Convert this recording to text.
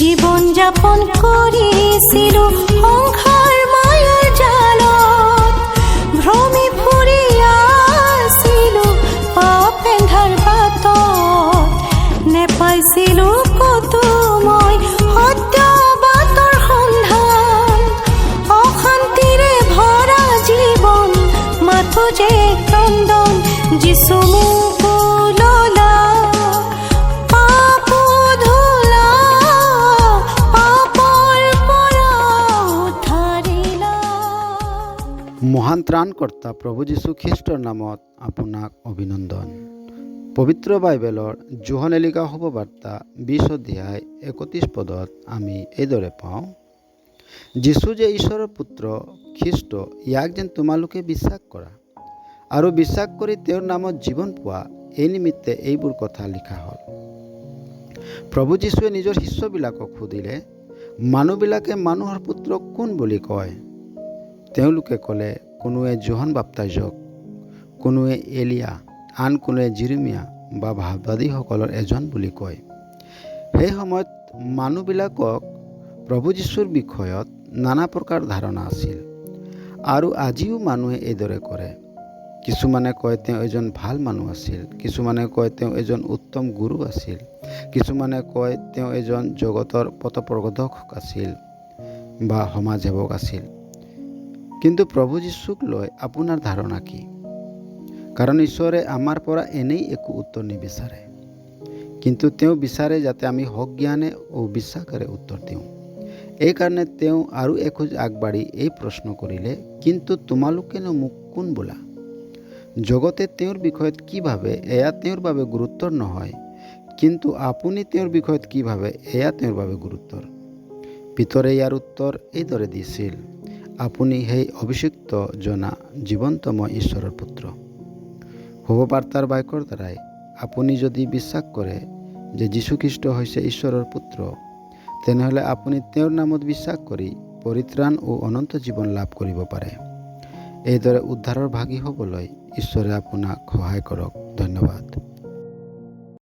জীবন যাপন কৰিছিলো সংসাৰ মায়াৰ জালত। ভ্ৰমি ফুৰিয়াছিলো পাপ এন্ধাৰ বাটত নেপাইছিলো কতো মই অশান্তিৰে ভৰা জীৱন যে ক্ৰন্দন মহান ত্ৰাণকৰ্তা প্ৰভু যীশু খ্ৰীষ্টৰ নামত আপোনাক অভিনন্দন। পবিত্ৰ বাইবেলৰ জোহনে লিখা শুভবাৰ্তা বিছ অধ্যায় একত্ৰিছ পদত আমি এইদৰে পাওঁ, যীশু যে ঈশ্বৰৰ পুত্ৰ, খ্ৰীষ্ট, ইয়াক যেন তোমালোকে বিশ্বাস কৰা আৰু বিশ্বাস কৰি তেওঁৰ নামত জীৱন পোৱা, এই নিমিত্তে এইবোৰ কথা লিখা হ'ল। প্ৰভু যীশুৱে নিজৰ শিষ্যবিলাকক সুধিলে, মানুহবিলাকে মানুহৰ পুত্ৰক কোন বুলি কয়? তেওঁলোকে ক'লে, কোনোৱে জোহান বাপ্তাইজক, কোনোৱে এলিয়া, আন কোনোৱে জিৰমিয়া বা ভাৱবাদীসকলৰ এজন বুলি কয়। সেই সময়ত মানুহবিলাকক প্ৰভু যীশুৰ বিষয়ত নানা প্ৰকাৰ ধাৰণা আছিল আৰু আজিও মানুহে এইদৰে কৰে। কিছুমানে কয়, তেওঁ এজন ভালো মানুহ আছিল। কিছুমানে কয়, তেওঁ এজন উত্তম গুৰু আছিল। কিছুমানে কয়, তেওঁ এজন জগতৰ পথপ্ৰদৰ্শক আছিল বা সমাজ সেৱক আছিল। কিন্তু প্ৰভু যীশুক লৈ আপোনাৰ ধাৰণা কি? কাৰণ ঈশ্বৰে আমাৰ পৰা এনেই একো উত্তৰ নিবিচাৰে। কিন্তু তেওঁ বিচাৰে যাতে আমি ও বিশ্বাসেৰে উত্তৰ দিওঁ। এইকাৰণে তেওঁ আৰু এখোজ আগবাঢ়ি এই প্ৰশ্ন কৰিলে, কিন্তু তোমালোকেনো মোক কোন বোলা? জগতে তেওঁৰ বিষয়ত কি ভাবে, এয়া তেওঁৰ বাবে গুৰুত্বৰ নহয়। কিন্তু আপুনি তেওঁৰ বিষয়ত কি ভাবে, এয়া তেওঁৰ বাবে গুৰুত্বৰ। পিতৰে ইয়াৰ উত্তৰ এইদৰে দিছিল আপুনি সেই অভিষিক্ত জনা জীৱন্তময় ঈশ্বৰৰ পুত্ৰ। শুভবাৰ্তাৰ বাক্যৰ দ্বাৰাই আপুনি যদি বিশ্বাস কৰে যে যীশুখ্ৰীষ্ট হৈছে ঈশ্বৰৰ পুত্ৰ, তেনেহ'লে আপুনি তেওঁৰ নামত বিশ্বাস কৰি পৰিত্ৰাণ ও অনন্ত জীৱন লাভ কৰিব পাৰে। এইদৰে উদ্ধাৰৰ ভাগী হ'বলৈ ঈশ্বৰে আপোনাক সহায় কৰক। ধন্যবাদ।